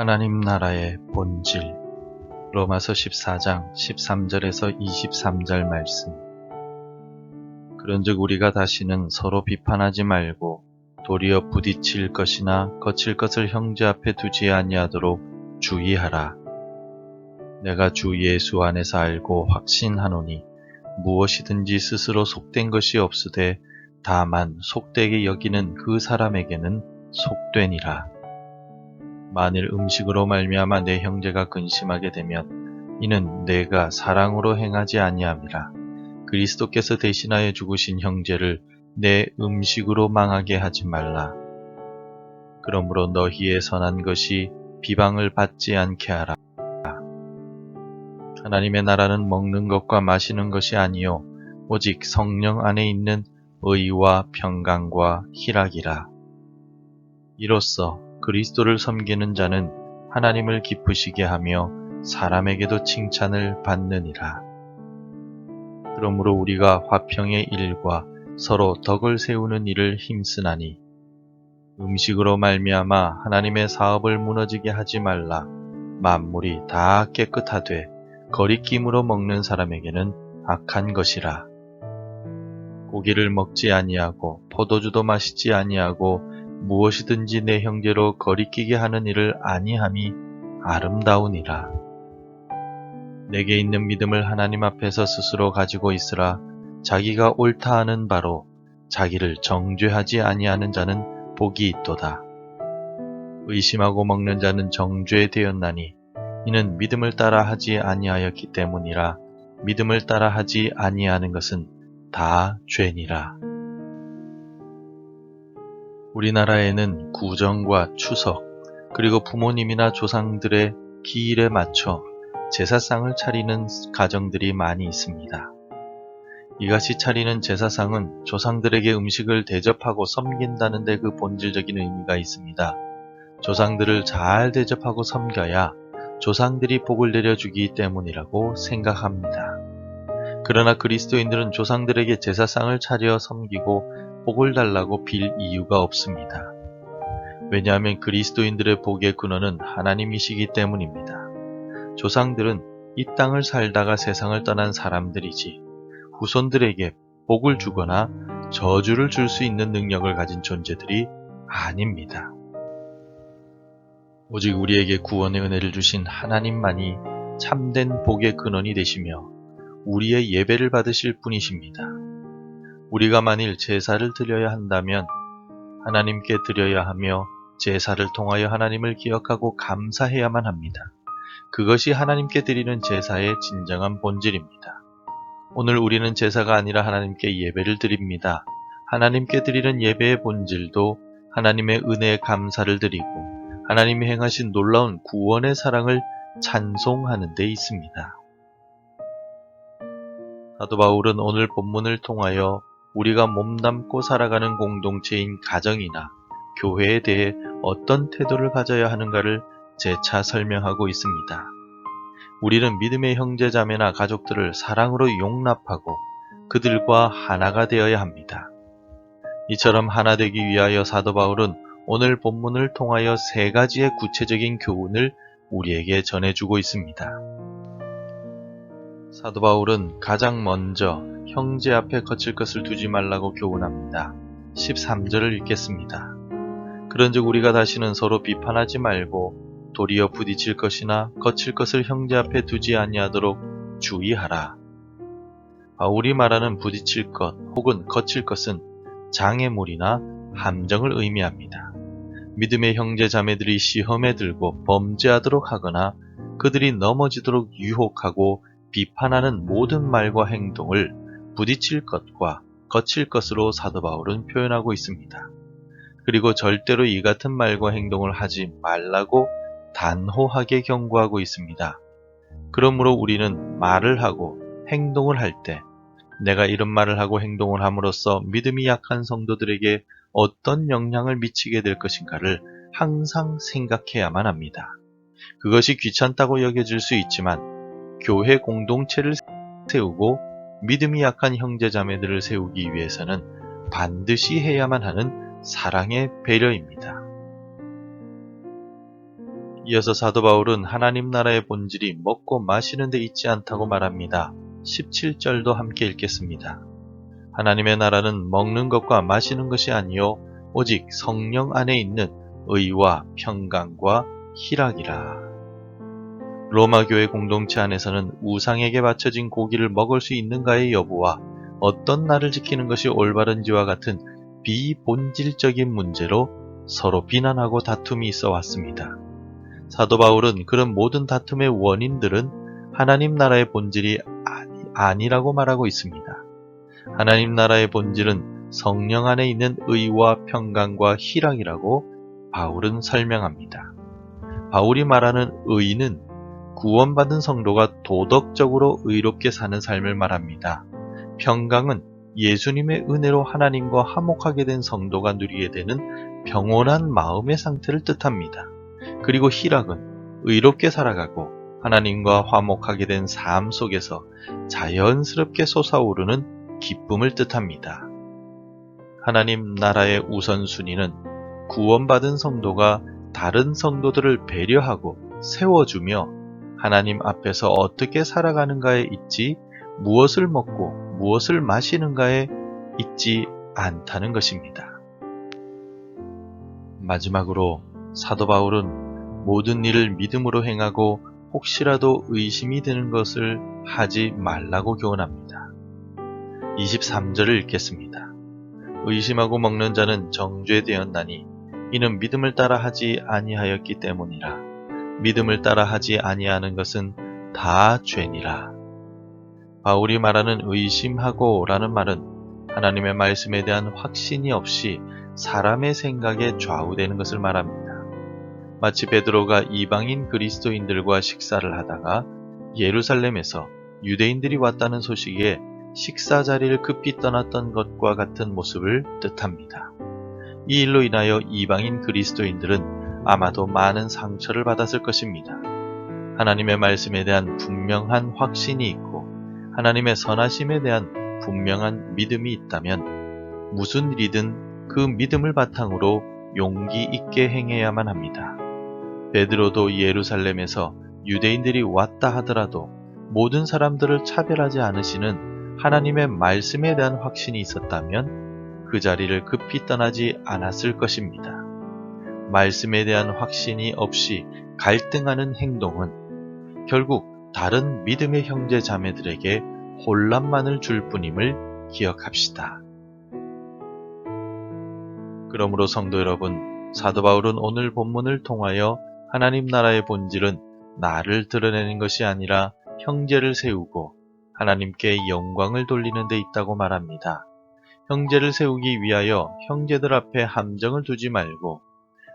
하나님 나라의 본질 로마서 14장 13절에서 23절 말씀 그런즉 우리가 다시는 서로 비판하지 말고 도리어 부딪힐 것이나 거칠 것을 형제 앞에 두지 아니하도록 주의하라. 내가 주 예수 안에서 알고 확신하노니 무엇이든지 스스로 속된 것이 없으되 다만 속되게 여기는 그 사람에게는 속되니라. 만일 음식으로 말미암아 내 형제가 근심하게 되면 이는 내가 사랑으로 행하지 아니함이라. 그리스도께서 대신하여 죽으신 형제를 내 음식으로 망하게 하지 말라. 그러므로 너희의 선한 것이 비방을 받지 않게 하라. 하나님의 나라는 먹는 것과 마시는 것이 아니요 오직 성령 안에 있는 의와 평강과 희락이라. 이로써 그리스도를 섬기는 자는 하나님을 기쁘시게 하며 사람에게도 칭찬을 받느니라. 그러므로 우리가 화평의 일과 서로 덕을 세우는 일을 힘쓰나니 음식으로 말미암아 하나님의 사업을 무너지게 하지 말라. 만물이 다 깨끗하되 거리낌으로 먹는 사람에게는 악한 것이라. 고기를 먹지 아니하고 포도주도 마시지 아니하고 무엇이든지 내 형제로 거리끼게 하는 일을 아니함이 아름다우니라. 내게 있는 믿음을 하나님 앞에서 스스로 가지고 있으라 자기가 옳다 하는 바로 자기를 정죄하지 아니하는 자는 복이 있도다. 의심하고 먹는 자는 정죄되었나니 이는 믿음을 따라 하지 아니하였기 때문이라 믿음을 따라 하지 아니하는 것은 다 죄니라. 우리나라에는 구정과 추석, 그리고 부모님이나 조상들의 기일에 맞춰 제사상을 차리는 가정들이 많이 있습니다. 이같이 차리는 제사상은 조상들에게 음식을 대접하고 섬긴다는 데 그 본질적인 의미가 있습니다. 조상들을 잘 대접하고 섬겨야 조상들이 복을 내려주기 때문이라고 생각합니다. 그러나 그리스도인들은 조상들에게 제사상을 차려 섬기고 복을 달라고 빌 이유가 없습니다. 왜냐하면 그리스도인들의 복의 근원은 하나님이시기 때문입니다. 조상들은 이 땅을 살다가 세상을 떠난 사람들이지 후손들에게 복을 주거나 저주를 줄 수 있는 능력을 가진 존재들이 아닙니다. 오직 우리에게 구원의 은혜를 주신 하나님만이 참된 복의 근원이 되시며 우리의 예배를 받으실 분이십니다. 우리가 만일 제사를 드려야 한다면 하나님께 드려야 하며 제사를 통하여 하나님을 기억하고 감사해야만 합니다. 그것이 하나님께 드리는 제사의 진정한 본질입니다. 오늘 우리는 제사가 아니라 하나님께 예배를 드립니다. 하나님께 드리는 예배의 본질도 하나님의 은혜에 감사를 드리고 하나님이 행하신 놀라운 구원의 사랑을 찬송하는 데 있습니다. 사도 바울은 오늘 본문을 통하여 우리가 몸담고 살아가는 공동체인 가정이나 교회에 대해 어떤 태도를 가져야 하는가를 재차 설명하고 있습니다. 우리는 믿음의 형제자매나 가족들을 사랑으로 용납하고 그들과 하나가 되어야 합니다. 이처럼 하나 되기 위하여 사도 바울은 오늘 본문을 통하여 세 가지의 구체적인 교훈을 우리에게 전해주고 있습니다. 사도 바울은 가장 먼저 형제 앞에 거칠 것을 두지 말라고 교훈합니다. 13절을 읽겠습니다. 그런즉 우리가 다시는 서로 비판하지 말고 도리어 부딪힐 것이나 거칠 것을 형제 앞에 두지 아니하도록 주의하라. 바울이 말하는 부딪힐 것 혹은 거칠 것은 장애물이나 함정을 의미합니다. 믿음의 형제 자매들이 시험에 들고 범죄하도록 하거나 그들이 넘어지도록 유혹하고 비판하는 모든 말과 행동을 부딪힐 것과 거칠 것으로 사도 바울은 표현하고 있습니다. 그리고 절대로 이 같은 말과 행동을 하지 말라고 단호하게 경고하고 있습니다. 그러므로 우리는 말을 하고 행동을 할 때 내가 이런 말을 하고 행동을 함으로써 믿음이 약한 성도들에게 어떤 영향을 미치게 될 것인가를 항상 생각해야만 합니다. 그것이 귀찮다고 여겨질 수 있지만 교회 공동체를 세우고 믿음이 약한 형제자매들을 세우기 위해서는 반드시 해야만 하는 사랑의 배려입니다. 이어서 사도 바울은 하나님 나라의 본질이 먹고 마시는 데 있지 않다고 말합니다. 17절도 함께 읽겠습니다. 하나님의 나라는 먹는 것과 마시는 것이 아니요 오직 성령 안에 있는 의와 평강과 희락이라. 로마 교회 공동체 안에서는 우상에게 바쳐진 고기를 먹을 수 있는가의 여부와 어떤 날을 지키는 것이 올바른지와 같은 비본질적인 문제로 서로 비난하고 다툼이 있어 왔습니다. 사도 바울은 그런 모든 다툼의 원인들은 하나님 나라의 본질이 아니, 아니라고 말하고 있습니다. 하나님 나라의 본질은 성령 안에 있는 의와 평강과 희락이라고 바울은 설명합니다. 바울이 말하는 의는 구원받은 성도가 도덕적으로 의롭게 사는 삶을 말합니다. 평강은 예수님의 은혜로 하나님과 화목하게 된 성도가 누리게 되는 평온한 마음의 상태를 뜻합니다. 그리고 희락은 의롭게 살아가고 하나님과 화목하게 된 삶 속에서 자연스럽게 솟아오르는 기쁨을 뜻합니다. 하나님 나라의 우선순위는 구원받은 성도가 다른 성도들을 배려하고 세워주며 하나님 앞에서 어떻게 살아가는가에 있지 무엇을 먹고 무엇을 마시는가에 있지 않다는 것입니다. 마지막으로 사도 바울은 모든 일을 믿음으로 행하고 혹시라도 의심이 드는 것을 하지 말라고 교훈합니다. 23절을 읽겠습니다. 의심하고 먹는 자는 정죄되었나니 이는 믿음을 따라 하지 아니하였기 때문이라. 믿음을 따라 하지 아니하는 것은 다 죄니라. 바울이 말하는 의심하고 라는 말은 하나님의 말씀에 대한 확신이 없이 사람의 생각에 좌우되는 것을 말합니다. 마치 베드로가 이방인 그리스도인들과 식사를 하다가 예루살렘에서 유대인들이 왔다는 소식에 식사 자리를 급히 떠났던 것과 같은 모습을 뜻합니다. 이 일로 인하여 이방인 그리스도인들은 아마도 많은 상처를 받았을 것입니다. 하나님의 말씀에 대한 분명한 확신이 있고 하나님의 선하심에 대한 분명한 믿음이 있다면 무슨 일이든 그 믿음을 바탕으로 용기 있게 행해야만 합니다. 베드로도 예루살렘에서 유대인들이 왔다 하더라도 모든 사람들을 차별하지 않으시는 하나님의 말씀에 대한 확신이 있었다면 그 자리를 급히 떠나지 않았을 것입니다. 말씀에 대한 확신이 없이 갈등하는 행동은 결국 다른 믿음의 형제 자매들에게 혼란만을 줄 뿐임을 기억합시다. 그러므로 성도 여러분, 사도 바울은 오늘 본문을 통하여 하나님 나라의 본질은 나를 드러내는 것이 아니라 형제를 세우고 하나님께 영광을 돌리는 데 있다고 말합니다. 형제를 세우기 위하여 형제들 앞에 함정을 두지 말고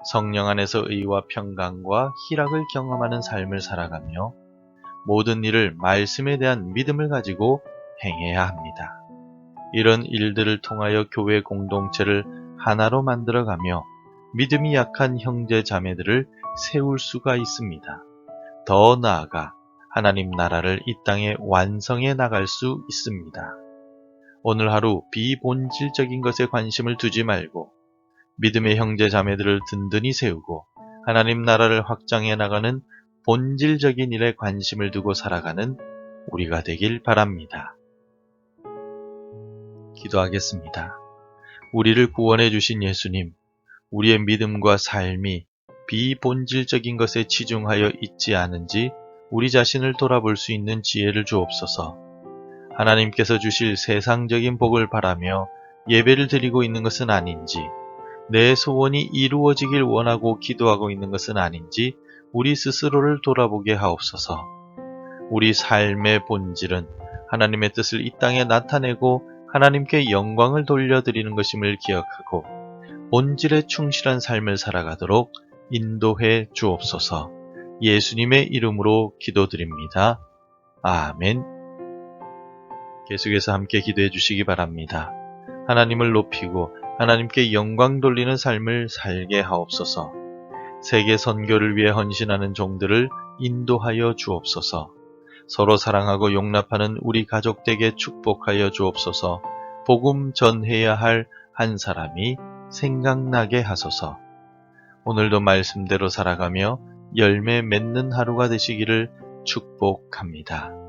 성령 안에서 의와 평강과 희락을 경험하는 삶을 살아가며 모든 일을 말씀에 대한 믿음을 가지고 행해야 합니다. 이런 일들을 통하여 교회 공동체를 하나로 만들어가며 믿음이 약한 형제 자매들을 세울 수가 있습니다. 더 나아가 하나님 나라를 이 땅에 완성해 나갈 수 있습니다. 오늘 하루 비본질적인 것에 관심을 두지 말고 믿음의 형제 자매들을 든든히 세우고 하나님 나라를 확장해 나가는 본질적인 일에 관심을 두고 살아가는 우리가 되길 바랍니다. 기도하겠습니다. 우리를 구원해 주신 예수님, 우리의 믿음과 삶이 비본질적인 것에 치중하여 있지 않은지 우리 자신을 돌아볼 수 있는 지혜를 주옵소서. 하나님께서 주실 세상적인 복을 바라며 예배를 드리고 있는 것은 아닌지, 내 소원이 이루어지길 원하고 기도하고 있는 것은 아닌지 우리 스스로를 돌아보게 하옵소서. 우리 삶의 본질은 하나님의 뜻을 이 땅에 나타내고 하나님께 영광을 돌려드리는 것임을 기억하고 본질에 충실한 삶을 살아가도록 인도해 주옵소서. 예수님의 이름으로 기도드립니다. 아멘. 계속해서 함께 기도해 주시기 바랍니다. 하나님을 높이고 하나님께 영광 돌리는 삶을 살게 하옵소서. 세계 선교를 위해 헌신하는 종들을 인도하여 주옵소서. 서로 사랑하고 용납하는 우리 가족되게 축복하여 주옵소서. 복음 전해야 할 한 사람이 생각나게 하소서. 오늘도 말씀대로 살아가며 열매 맺는 하루가 되시기를 축복합니다.